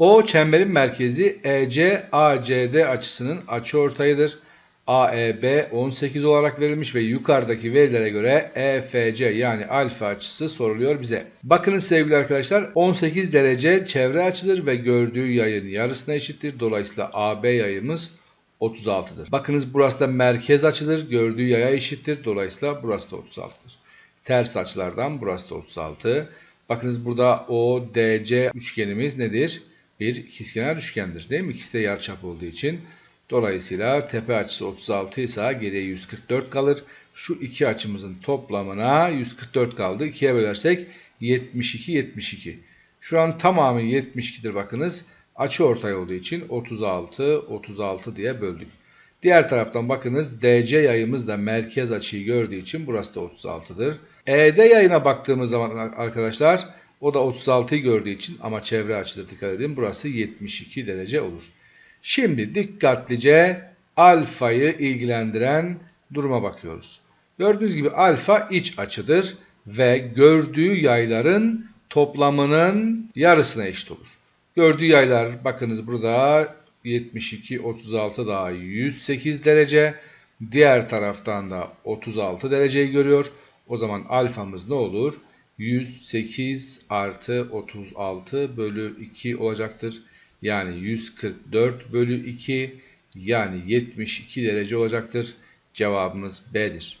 O çemberin merkezi EC ACD açısının açıortayıdır. AEB 18 olarak verilmiş ve yukarıdaki verilere göre EFC yani alfa açısı soruluyor bize. Bakınız sevgili arkadaşlar 18 derece çevre açıdır ve gördüğü yayın yarısına eşittir. Dolayısıyla AB yayımız 36'dır. Bakınız burası da merkez açıdır. Gördüğü yaya eşittir. Dolayısıyla burası da 36'dır. Ters açılardan burası da 36. Bakınız burada ODC üçgenimiz nedir? Bir ikizkenar üçgendir değil mi? İkisi de yarıçap olduğu için. Dolayısıyla tepe açısı 36 ise geriye 144 kalır. Şu iki açımızın toplamına 144 kaldı. 2'ye bölersek 72 72. Şu an tamamı 72'dir bakınız. Açı ortay olduğu için 36 36 diye böldük. Diğer taraftan bakınız DC yayımız da merkez açıyı gördüğü için burası da 36'dır. ED yayına baktığımız zaman arkadaşlar o da 36'yı gördüğü için ama çevre açıdır dikkat edin. Burası 72 derece olur. Şimdi dikkatlice alfayı ilgilendiren duruma bakıyoruz. Gördüğünüz gibi alfa iç açıdır ve gördüğü yayların toplamının yarısına eşit olur. Gördüğü yaylar bakınız burada 72, 36 daha 108 derece. Diğer taraftan da 36 dereceyi görüyor. O zaman alfamız ne olur? 108 artı 36 bölü 2 olacaktır. Yani 144 bölü 2 yani 72 derece olacaktır. Cevabımız B'dir.